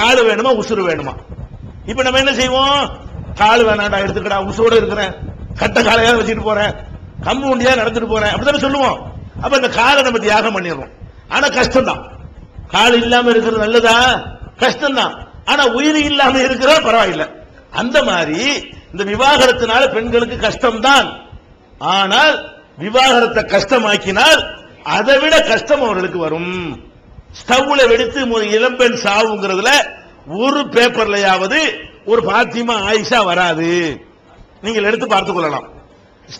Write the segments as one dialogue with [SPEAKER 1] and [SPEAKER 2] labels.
[SPEAKER 1] காலு வேணுமா உசுறு வேணுமா? இப்ப நம்ம என்ன செய்வோம்? கால் வேணாண்டா எடுத்துக்கடா உசுரோட இருக்கிறேன் கட்ட காலையா வச்சுட்டு போறேன். கம்பு உண்டியா நடந்துட்டு போறேன். அப்படித்தானே சொல்லுவோம். அப்ப இந்த காலை நம்ம தியாகம் பண்ணிடுறோம். ஆனா கஷ்டம் தான் கால் இல்லாம இருக்கிறது நல்லதா? கஷ்டம் தான் ஆனா உயிர் இல்லாம இருக்கிறா பரவாயில்லை. அந்த மாதிரி இந்த விவாகரத்தினால பெண்களுக்கு கஷ்டம் தான் ஆனால் விவாகரத்தை கஷ்டமாக்கினால் அதை விட கஷ்டம் அவர்களுக்கு வரும். ஸ்டவ்ல வெடித்து இளம்பெண் சாவுங்கிறதுல ஒரு பேப்பர்லயாவது ஒரு பாத்திமா ஆயிஷா வராது. நீங்கள் எடுத்து பார்த்துக் கொள்ளலாம்.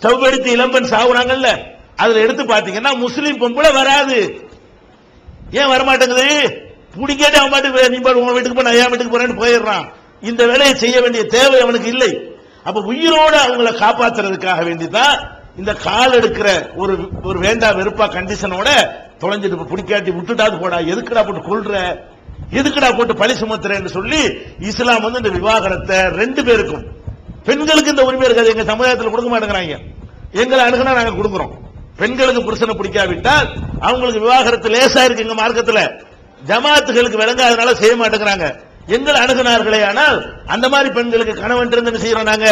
[SPEAKER 1] ஸ்டவ் வெடித்து இளம்பெண் சாவுறாங்கல்ல அதுல எடுத்து பாத்தீங்கன்னா முஸ்லீம் பொம்பளை வராது. ஏன் வரமாட்டேங்குது? பிடிக்காத அவன் பாட்டுக்கு நீ பாரு உன் வீட்டுக்கு போன என் வீட்டுக்கு போறேன்னு போயிடுறான். இந்த வேலையை செய்ய வேண்டிய தேவை அவனுக்கு இல்லை. அப்ப உயிரோட அவங்களை காப்பாத்துறதுக்காக வேண்டிதான் இந்த கால் எடுக்கிற ஒரு ஒரு வேண்டா வெறுப்பா கண்டிஷனோட தொலைஞ்சிட்டு பிடிக்காட்டி விட்டுட்டாது போடா. எதுக்குடா போட்டு கொள்ற எதுக்குடா போட்டு பழி சுமத்துறேன்னு சொல்லி இஸ்லாம் வந்து இந்த விவாகரத்தை ரெண்டு பேருக்கும். பெண்களுக்கு இந்த உரிமை இருக்காது. எங்க சமுதாயத்தில் கொடுக்க மாட்டேங்கிறாங்க. எங்களை அணுகுனா நாங்க கொடுக்குறோம். பெண்களுக்கு புருஷனை பிடிக்காவிட்டால் அவங்களுக்கு விவாகரத்து லேசா இருக்கு எங்க மார்க்கத்துல. ஜமாத்துகளுக்கு விளங்காதனால செய்ய மாட்டேங்கிறாங்க. எங்களை அணுகுனார்களே ஆனால் அந்த மாதிரி பெண்களுக்கு கணவன் இருந்து செய்யறோம் நாங்க?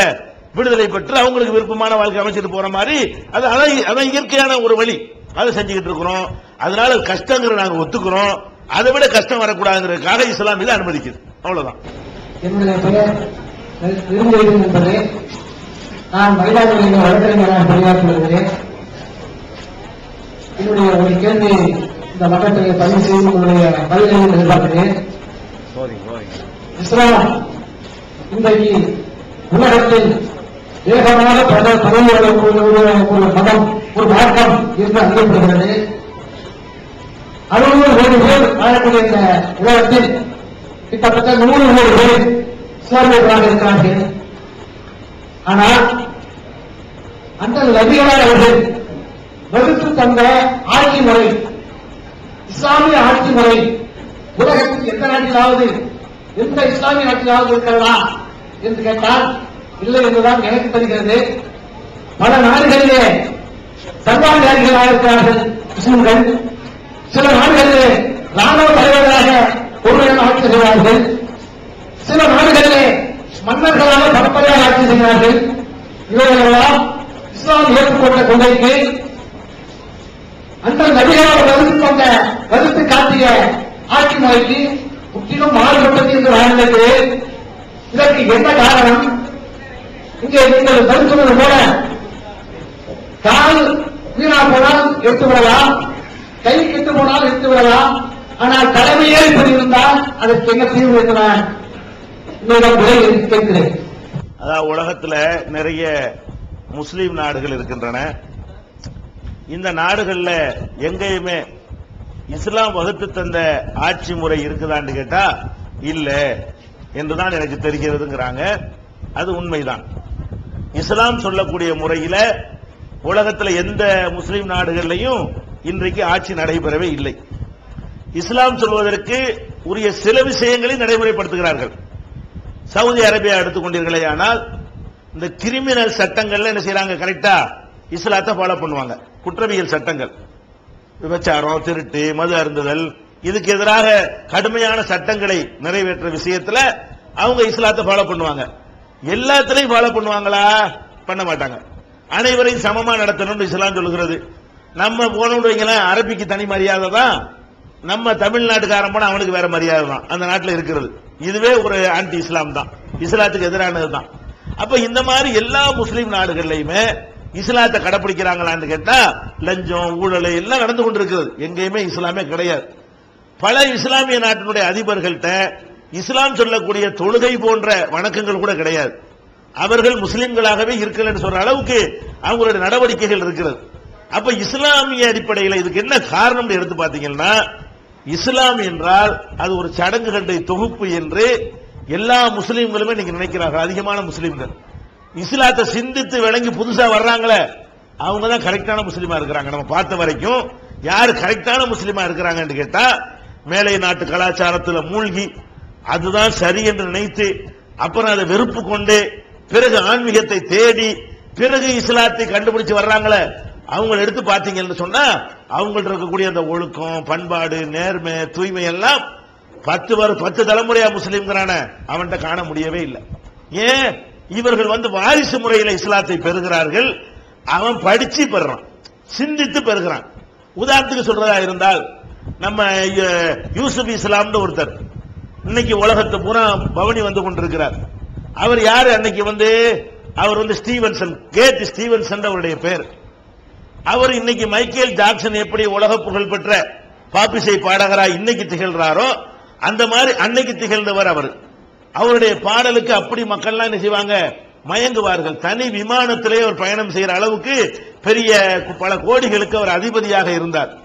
[SPEAKER 1] விடுதலை பெற்று அவங்களுக்கு விருப்பமான வாழ்க்கை அமைச்சிட்டு போற மாதிரி. அது அதை அதான் இயற்கையான ஒரு வழி. அதை செஞ்சுக்கிட்டு இருக்கிறோம். அதனால கஷ்டங்கிற நாங்க ஒத்துக்கிறோம். அதை விட கஷ்டம் வரக்கூடாதுங்கிறதுக்காக இஸ்லாம் இதை அனுமதிக்குது. அவ்வளவுதான்.
[SPEAKER 2] என்னுடைய பெயர் விரும்புகிறேன் என்பது. நான் மயிலாடுதுறையில் வழக்கறிஞராக பணியாற்றி வருகிறேன் என்னுடைய ஒரு கேள்வி இந்த மன்றத்தை பதிவு செய்து உங்களுடைய பதிலை எதிர்பார்க்கிறேன். இஸ்லாம் இன்றைக்கு உலகத்தில் வேகமாக பல பதவியோட ஒரு மதம் ஒரு மார்க்கம் என்று அறியப்படுகிறது. அறுபது கோடி பேர் வாழக்கூடிய இந்த உலகத்தில் கிட்டத்தட்ட நூறு கோடி பேர் இஸ்லாமியர்களாக இருக்கிறார்கள் ஆனால் அந்த நபிகளார் அவர்கள் வகுத்து தந்த ஆட்சி முறை இஸ்லாமிய ஆட்சி முறை உலகத்தில் எந்த நாட்டிலாவது எந்த இஸ்லாமிய நாட்டிலாவது இருக்கிறதா என்று கேட்டால் இல்லை என்றுதான் எனக்கு தெரிகிறது. பல நாடுகளிலே சர்வாதிகாரிகளாக இருக்கிறார்கள் முஸ்லிம்கள். சில நாடுகளிலே ராணுவ தலைவர்களாக ஒருவர்கள் ஆட்சி செய்வார்கள். சில நாடுகளிலே மன்னர்களாக பரம்பரையாக ஆட்சி செய்கிறார்கள் இவைகளெல்லாம் இஸ்லாம் ஏற்றுக்கொண்ட கொள்கைக்கு அந்த நபிகளால் வகுத்து கொண்ட வகுத்து காட்டிய ஆட்சி முறைக்கு முற்றிலும் மாறுபட்டது என்று வாழ்ந்தது இதற்கு என்ன காரணம்? இங்கே நீங்கள் பதில் போல கால் வீணா போனால் எடுத்து விடலாம் கை கெட்டு போனால் எடுத்து விடலாம். ஆனால் தலைமையே இப்படி இருந்தால் அதற்கு என்ன தீர்வு என்று கேட்கிறேன்.
[SPEAKER 1] அதாவது உலகத்தில் நிறைய முஸ்லீம் நாடுகள் இருக்கின்றன. இந்த நாடுகளில் எங்கேயுமே இஸ்லாம் வகுத்து தந்த ஆட்சி முறை இருக்குதான்னு கேட்டா இல்ல என்றுதான் எனக்கு தெரிகிறதுங்கிறாங்க. அது உண்மைதான். இஸ்லாம் சொல்லக்கூடிய முறையில உலகத்தில் எந்த முஸ்லீம் நாடுகள்லையும் இன்றைக்கு ஆட்சி நடைபெறவே இல்லை. இஸ்லாம் சொல்வதற்கு உரிய சில விஷயங்களை நடைமுறைப்படுத்துகிறார்கள். சவுதி அரேபியா எடுத்துக்கொண்டீர்களே ஆனால் இந்த கிரிமினல் சட்டங்கள்ல என்ன செய்யறாங்க கரெக்டா இஸ்லாத்தை ஃபாலோ பண்ணுவாங்க. குற்றவியல் சட்டங்கள். விபச்சாரம் திருட்டு மது அருந்துதல் இதுக்கு எதிராக கடுமையான சட்டங்களை நிறைவேற்ற விஷயத்துல அவங்க இஸ்லாத்தை ஃபாலோ பண்ணுவாங்க. எல்லாத்திலையும் ஃபாலோ பண்ணுவாங்களா? பண்ண மாட்டாங்க. அனைவரையும் சமமா நடத்தணும்னு இஸ்லாம் சொல்லுகிறது. நம்ம போனோம்னு வைங்களேன் அரபிக்கு தனி மரியாதை தான். நம்ம தமிழ்நாட்டுக்காரன் போனா அவனுக்கு வேற மரியாதை தான். அந்த நாட்டில் இருக்கிறது. இதுவே ஒரு ஆன்டி இஸ்லாம் தான். இஸ்லாத்துக்கு எதிரானது தான். அப்ப இந்த மாதிரி எல்லா முஸ்லீம் நாடுகள்லையுமே இஸ்லாத்தை கடைபிடிக்கிறாங்களான்னு கேட்டா லஞ்சம் ஊழல் எல்லாம் நடந்து கொண்டிருக்கிறது. எங்கேயுமே இஸ்லாமே கிடையாது. பல இஸ்லாமிய நாட்டினுடைய அதிபர்கள்ட்ட இஸ்லாம் சொல்லக்கூடிய தொழுகை போன்ற வணக்கங்கள் கூட கிடையாது. அவர்கள் முஸ்லிம்களாகவே இருக்கலன்னு சொல்ற அளவுக்கு அவங்களுடைய நடவடிக்கைகள் இருக்கிறது. அப்ப இஸ்லாமிய அடிப்படையில் இதுக்கு என்ன காரணம் எடுத்து பார்த்தீங்கன்னா இஸ்லாம் என்றால் அது ஒரு சடங்கு கண்டை தொகுப்பு என்று எல்லா முஸ்லீம்களுமே நீங்க நினைக்கிறார்கள் அதிகமான முஸ்லீம்கள். இஸ்லாத்தை சிந்தித்து விளங்கி புதுசா வர்றாங்களே அவங்க தான் கரெக்டான முஸ்லீமா இருக்கிறாங்க. நம்ம பார்த்த வரைக்கும் யார் கரெக்டான முஸ்லீமா இருக்கிறாங்கன்னு கேட்டா மேலை நாட்டு கலாச்சாரத்தில் மூழ்கி அதுதான் சரி என்று நினைத்து அப்புறம் அதை வெறுப்பு கொண்டு பிறகு ஆன்மீகத்தை தேடி பிறகு இஸ்லாத்தை கண்டுபிடிச்சு வர்றாங்களே அவங்களை எடுத்து பார்த்தீங்கன்னு சொன்னா அவங்கள்ட்ட இருக்கக்கூடிய அந்த ஒழுக்கம் பண்பாடு நேர்மை தூய்மை எல்லாம் பத்து வரு பத்து தலைமுறையா முஸ்லீம்கிறான அவன்கிட்ட காண முடியவே இல்லை. ஏன்? இவர்கள் வந்து வாரிசு முறையில் இஸ்லாத்தை பெறுகிறார்கள். அவன் படிச்சு பெறுறான். சிந்தித்து பெறுகிறான். உதாரணத்துக்கு சொல்றதா இருந்தால் நம்ம யூசுப் இஸ்லாம்னு ஒருத்தர் இன்னைக்கு உலகத்தை பூரா பவனி வந்து கொண்டிருக்கிறார். அவர் யாரு? அன்னைக்கு வந்து அவர் வந்து ஸ்டீவன்சன் கேட் ஸ்டீவன்சன் அவருடைய பேர். அவர் இன்னைக்கு மைக்கேல் ஜாக்சன் எப்படி உலக புகழ் பெற்ற பாப்பிசை பாடகரா இன்னைக்கு திகழ்றாரோ அந்த மாதிரி அன்னைக்கு திகழ்ந்தவர் அவர். அவருடைய பாடலுக்கு அப்படி மக்கள்லாம் என்ன செய்வாங்க? மயங்குவார்கள். தனி விமானத்திலே அவர் பயணம் செய்யற அளவுக்கு பெரிய பல கோடிகளுக்கு அவர் அதிபதியாக இருந்தார்.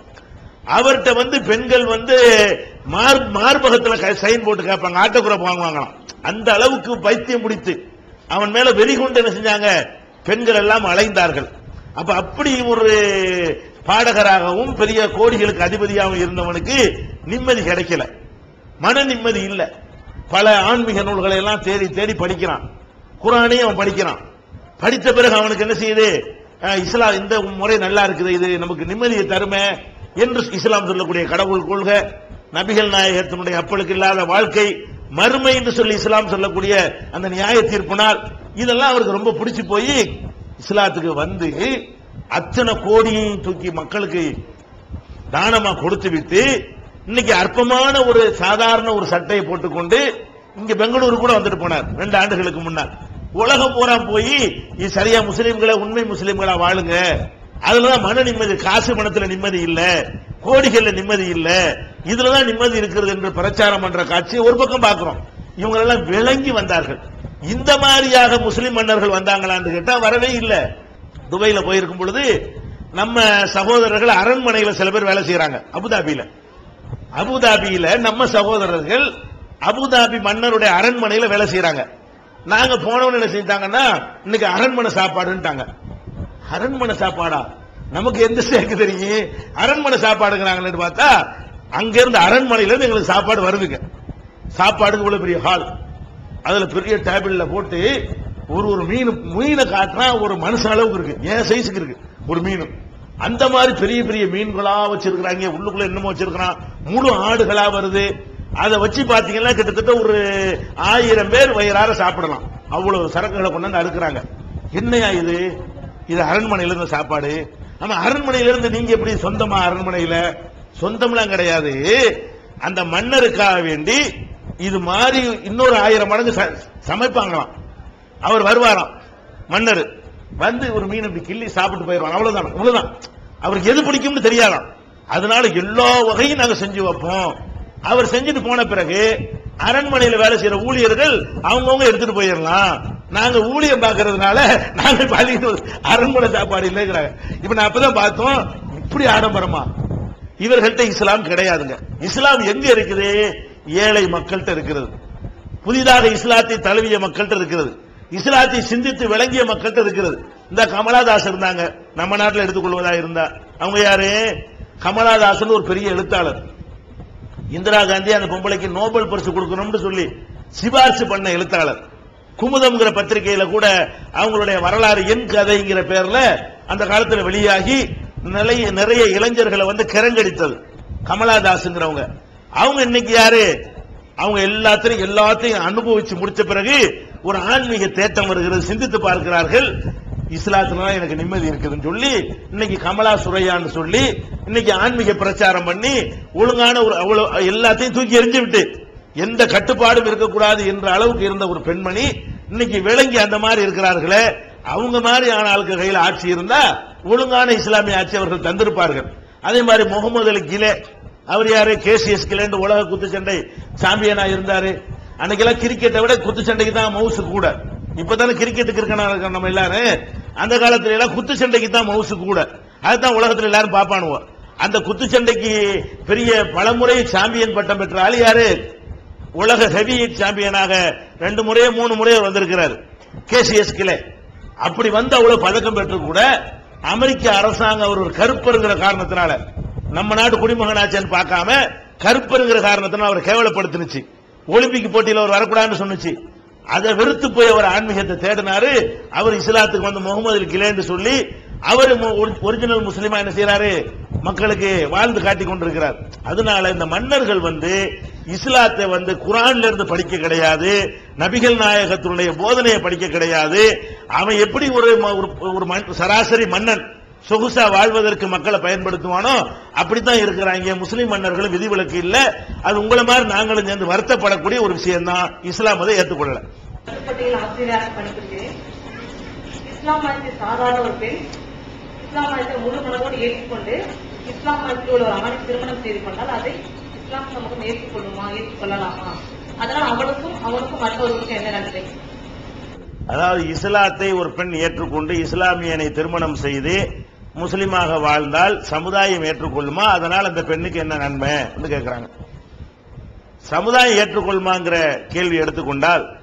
[SPEAKER 1] அவர்கிட்ட வந்து பெண்கள் வந்து மார் மார்பகத்துல க- சைன் போட்டு கேட்பாங்க. ஆட்டோகிராஃப் வாங்குவாங்களாம். அந்த அளவுக்கு பைத்தியம் முடித்து அவன் மேல வெறி கொண்டு என்ன செஞ்சாங்க? பெண்கள் எல்லாம் அலைந்தார்கள். அப்ப அப்படி ஒரு பாடகராகவும் பெரிய கோடிகளுக்கு அதிபதியாகவும் இருந்தவனுக்கு நிம்மதி கிடைக்கல. மன நிம்மதி இல்லை. பல ஆன்மீக நூல்களை எல்லாம் தேடி தேடி படிக்கிறான். குரானையும் அவன் படிக்கிறான். படித்த பிறகு அவனுக்கு என்ன செய்யுது? இஸ்லாம் இந்த முறை நல்லா இருக்குது. இது நமக்கு நிம்மதியை தருமே என்று இஸ்லாம் சொல்லக்கூடிய கடவுள் கொள்கை. நபிகள் நாயகத்தினுடைய அப்பளுக்கு இல்லாத வாழ்க்கை மறுமை என்று சொல்லி இஸ்லாம் சொல்லக்கூடிய அந்த நியாய தீர்ப்பினால் இதெல்லாம் அவருக்கு ரொம்ப பிடிச்சு போய் இஸ்லாத்துக்கு வந்து அத்தனை கோடியையும் தூக்கி மக்களுக்கு தானமா கொடுத்து விட்டு இன்னைக்கு அற்பமான ஒரு சாதாரண ஒரு சட்டையை போட்டுக்கொண்டு இங்க பெங்களூரு கூட வந்துட்டு போனார் ரெண்டு ஆண்டுகளுக்கு முன்னால். உலகம் பூரா போய் இது சரியா முஸ்லீம்களை உண்மை முஸ்லீம்களா வாழுங்க. அதுலதான் மன நிம்மதி காசு பணத்துல நிம்மதி இல்ல கோடிகள்ல நிம்மதி இல்ல இதுலதான் நிம்மதி இருக்கிறது என்று பிரச்சாரம் பண்ற காட்சியை ஒரு பக்கம் பார்க்கிறோம். இவங்க எல்லாம் விளங்கி வந்தார்கள். இந்த மாதிரியாக முஸ்லிம் மன்னர்கள் வந்தாங்களான்னு கேட்டா வரவே இல்லை. துபாயில போயிருக்கும் பொழுது நம்ம சகோதரர்கள் அரண்மனையில சில பேர் வேலை செய்யறாங்க அபுதாபியில. அபுதாபியில நம்ம சகோதரர்கள் அபுதாபி மன்னருடைய அரண்மனையில வேலை செய்யறாங்க நாங்க போனவன் என்ன செஞ்சாங்கன்னா இன்னைக்கு அரண்மனை சாப்பாடுன்ட்டாங்க. அரண்மனை சாப்பாடா? நமக்கு எந்த சேர்க்கு தெரியும்? அரண்மனை சாப்பாடுங்கிறாங்களேன்னு பார்த்தா அங்கிருந்து அரண்மனையில இருந்து எங்களுக்கு சாப்பாடு வருதுங்க. சாப்பாடுக்கு இவ்வளவு பெரிய ஹால் அதுல பெரிய டேபிள்ல போட்டு ஒரு ஒரு மீன் மீனை காட்டினா ஒரு மனுஷ அளவுக்கு இருக்கு. ஏன் சைஸுக்கு இருக்கு? ஒரு மீன் அந்த மாதிரி பெரிய பெரிய மீன்களா வச்சிருக்கிறாங்க. உள்ளுக்குள்ள என்னமோ வச்சிருக்கிறான். முழு ஆடுகளா வருது. அதை வச்சு பாத்தீங்கன்னா கிட்டத்தட்ட ஒரு ஆயிரம் பேர் வயிறார சாப்பிடலாம். அவ்வளவு சரக்குகளை கொண்டாந்து அறுக்கிறாங்க. என்னையா இது? இது அரண்மனையில இருந்த சாப்பாடு. ஆமா அரண்மனையில இருந்து நீங்க எப்படி சொந்தமா அரண்மனையில? சொந்தம்லாம் கிடையாது. அந்த மன்னருக்காக வேண்டி இது மாதிரி இன்னொரு ஆயிரம் மடங்கு ச- சமைப்பாங்களாம். அவர் வருவாராம். மன்னர் வந்து ஒரு மீன் இப்படி கிள்ளி சாப்பிட்டு போயிடுவாங்க அவ்வளவுதான். அவ்வளவுதான் அவருக்கு எது பிடிக்கும்னு தெரியாதாம். அதனால எல்லா வகையும் நாங்க செஞ்சு வைப்போம். அவர் செஞ்சுட்டு போன பிறகு அரண்மனையில் வேலை செய்யற ஊழியர்கள் அவங்கவுங்க எடுத்துட்டு போயிடலாம். நாங்க ஊழியம் பார்க்கறதுனால நாங்க பள்ளிக்கு அரண்மனை சாப்பாடு இல்லைங்கிறாங்க. இப்ப நான் அப்பதான் பார்த்தோம் இப்படி ஆடம்பரமா. இவர்கள்ட்ட இஸ்லாம் கிடையாதுங்க. இஸ்லாம் எங்க இருக்குது? ஏழை மக்கள்கிட்ட இருக்கிறது. புதிதாக இஸ்லாத்தை தழுவிய மக்கள்கிட்ட இருக்கிறது. இஸ்லாத்தை சிந்தித்து விளங்கிய மக்கள்கிட்ட இருக்கிறது. இந்த கமலாதாஸ் இருந்தாங்க. நம்ம நாட்டில் எடுத்துக்கொள்வதா இருந்தா? அவங்க யாரு? கமலாதாசன் ஒரு பெரிய எழுத்தாளர். இந்திரா காந்தி அந்த பொம்பளைக்கு நோபல் பரிசு கொடுக்கணும்னு சொல்லி சிபாரிசு பண்ண எழுத்தாளர். குமுதம்ங்கிற பத்திரிகையில கூட அவங்களுடைய வரலாறு என் கதைங்கிற பேர்ல அந்த காலத்தில் வெளியாகி நிறைய நிறைய இளைஞர்களை வந்து கிரங்கடித்தது கமலாதாஸ்ங்கிறவங்க. அவங்க இன்னைக்கு யாரு? அவங்க எல்லாத்தையும் எல்லாத்தையும் அனுபவிச்சு முடிச்ச பிறகு ஒரு ஆன்மீக தேட்டம் வருகிறது சிந்தித்து பார்க்கிறார்கள். இஸ்லாத்துல எனக்கு நிம்மதி இருக்குதுன்னு சொல்லி இன்னைக்கு கமலா சுரையான்னு சொல்லி இன்னைக்கு ஆன்மீக பிரச்சாரம் பண்ணி ஒழுங்கான ஒரு அவ்வளவு எல்லாத்தையும் தூக்கி எரிஞ்சு விட்டு எந்த கட்டுப்பாடும் இருக்கக்கூடாது என்ற அளவுக்கு இருந்த ஒரு பெண்மணி இன்னைக்கு விளங்கி அந்த மாதிரி இருக்கிறார்களே அவங்க மாதிரி ஆன ஆளுக்கு கையில் ஆட்சி இருந்தா ஒழுங்கான இஸ்லாமிய ஆட்சி அவர்கள் தந்திருப்பார்கள். அதே மாதிரி முகமது அலி கிலே அவர் யாரு? கேசிஎஸ் கிலேண்டு உலக குத்துச்சண்டை சாம்பியனா இருந்தாரு. அன்னைக்கெல்லாம் கிரிக்கெட்டை விட குத்துச்சண்டைக்கு தான் மவுசு கூட. இப்பதானே கிரிக்கெட்டுக்கு இருக்கணும் நம்ம எல்லாரும். அந்த காலத்துல எல்லாம் குத்துச்சண்டைக்கு தான் மவுசு கூட. அதுதான் உலகத்துல எல்லாரும் பாப்பானுவோம் அந்த குத்துச்சண்டைக்கு பெரிய பலமுறை சாம்பியன் பட்டம் பெற்ற ஆள் யாரு? உலக ஹெவி சாம்பியனாக ரெண்டு முறையோ மூணு முறையோ வந்திருக்கிறார். கேசிஎஸ் கிளே. அப்படி வந்து அவ்வளவு பதக்கம் பெற்று கூட அமெரிக்க அரசாங்கம் அவர் ஒரு கருப்பருங்கிற காரணத்தினால நம்ம நாட்டு குடிமகனாச்சேன்னு பார்க்காம கருப்பருங்கிற காரணத்தினால் அவர் கேவலப்படுத்தினுச்சு. ஒலிம்பிக் போட்டியில் அவர் வரக்கூடாதுன்னு சொன்னுச்சு. அதை வெறுத்து போய் அவர் ஆன்மீகத்தை தேடினாரு. அவர் இஸ்லாத்துக்கு வந்து முகமது கிலேன்னு சொல்லி அவர் ஒரிஜினல் முஸ்லீமா என்ன செய்யறாரு மக்களுக்கு வாழ்ந்து காட்டி கொண்டிருக்கிறார். அதனால இந்த மன்னர்கள் வந்து இஸ்லாத்தை வந்து குரான்ல இருந்து படிக்க கிடையாது. நபிகள் நாயகத்தினுடைய போதனையை படிக்க கிடையாது. அவன் எப்படி ஒரு ஒரு- ஒரு மன்- சராசரி மன்னன்? சொகுசா வாழ்வதற்கு மக்களை பயன்படுத்துவானோ அப்படித்தான் இருக்கிறாங்க. முஸ்லிம் மன்னர்களும் விதிவிலக்கு இல்ல. அது உங்களை மாதிரி நாங்களும் சேர்ந்து வருத்தப்படக்கூடிய ஒரு விஷயம் தான் இஸ்லாம் அதை ஏற்றுக்கொள்ளல.
[SPEAKER 3] பட்டியல் ஆசிரியராக பணிபுரிகிறேன். இஸ்லாம் மதத்தை சாதாரண ஒரு பெண் இஸ்லாம் மதத்தை முழு மனதோடு ஏற்றுக்கொண்டு இஸ்லாம் மதத்தில் உள்ள ஒரு ஆணை திருமணம் செய்து கொண்டால் அதை இஸ்லாம் சமூகம் ஏற்றுக்கொள்ளுமா ஏற்றுக்கொள்ளலாமா? அதனால் அவளுக்கும் அவனுக்கும் மற்றவர்களுக்கும் என்ன நன்மை?
[SPEAKER 1] அதாவது இஸ்லாத்தை ஒரு பெண் ஏற்றுக்கொண்டு இஸ்லாமியனை திருமணம் செய்து முஸ்லீமாக வாழ்ந்தால் சமுதாயம் ஏற்றுக்கொள்ளுமா? அதனால் அந்த பெண்ணுக்கு என்ன நன்மை? என்று கேட்கிறாங்க. சமுதாயம் ஏற்றுக்கொள்ளுமாங்கிற கேள்வி எடுத்துக்கொண்டால்